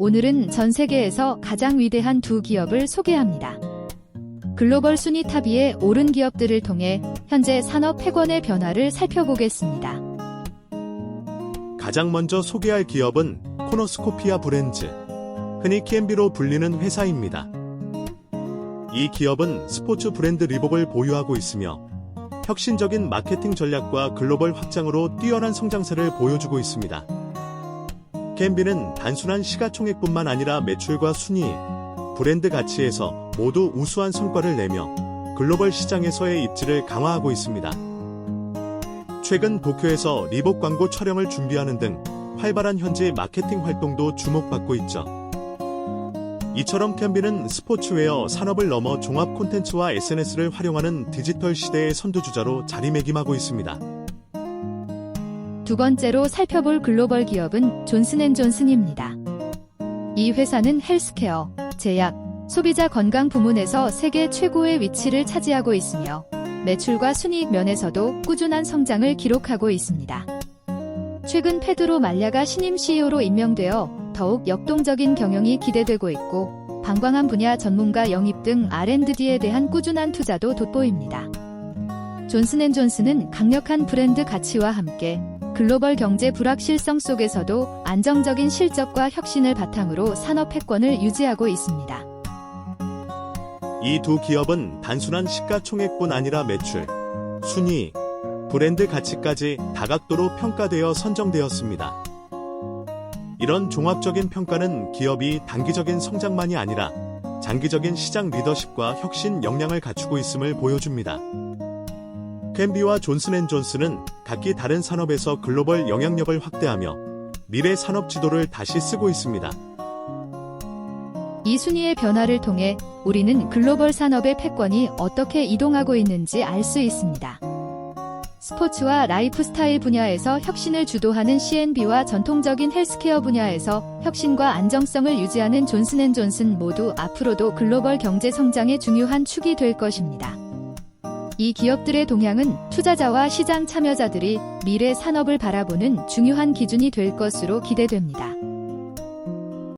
오늘은 전 세계에서 가장 위대한 두 기업을 소개합니다. 글로벌 순위 탑 2에 오른 기업들을 통해 현재 산업 패권의 변화를 살펴보겠습니다. 가장 먼저 소개할 기업은 코노스코피아 브랜즈, 흔히 KMB로 불리는 회사입니다. 이 기업은 스포츠 브랜드 리복을 보유하고 있으며 혁신적인 마케팅 전략과 글로벌 확장으로 뛰어난 성장세를 보여주고 있습니다. KMB는 단순한 시가총액뿐만 아니라 매출과 순위, 브랜드 가치에서 모두 우수한 성과를 내며 글로벌 시장에서의 입지를 강화하고 있습니다. 최근 도쿄에서 리복 광고 촬영을 준비하는 등 활발한 현지 마케팅 활동도 주목받고 있죠. 이처럼 캠비는 스포츠웨어 산업을 넘어 종합 콘텐츠와 SNS를 활용하는 디지털 시대의 선두주자로 자리매김하고 있습니다. 두 번째로 살펴볼 글로벌 기업은 존슨앤존슨입니다. 이 회사는 헬스케어, 제약, 소비자 건강 부문에서 세계 최고의 위치를 차지하고 있으며 매출과 순이익 면에서도 꾸준한 성장을 기록하고 있습니다. 최근 페드로 말랴가 신임 CEO로 임명되어 더욱 역동적인 경영이 기대되고 있고 방광한 분야 전문가 영입 등 R&D에 대한 꾸준한 투자도 돋보입니다. 존슨앤존슨은 강력한 브랜드 가치와 함께 글로벌 경제 불확실성 속에서도 안정적인 실적과 혁신을 바탕으로 산업 패권을 유지하고 있습니다. 이 두 기업은 단순한 시가총액뿐 아니라 매출, 순위, 브랜드 가치까지 다각도로 평가되어 선정되었습니다. 이런 종합적인 평가는 기업이 단기적인 성장만이 아니라 장기적인 시장 리더십과 혁신 역량을 갖추고 있음을 보여줍니다. 캔비와 존슨앤존슨은 각기 다른 산업에서 글로벌 영향력을 확대하며 미래 산업 지도를 다시 쓰고 있습니다. 이 순위의 변화를 통해 우리는 글로벌 산업의 패권이 어떻게 이동하고 있는지 알 수 있습니다. 스포츠와 라이프스타일 분야에서 혁신을 주도하는 C&B와 전통적인 헬스케어 분야에서 혁신과 안정성을 유지하는 존슨앤존슨 모두 앞으로도 글로벌 경제 성장의 중요한 축이 될 것입니다. 이 기업들의 동향은 투자자와 시장 참여자들이 미래 산업을 바라보는 중요한 기준이 될 것으로 기대됩니다.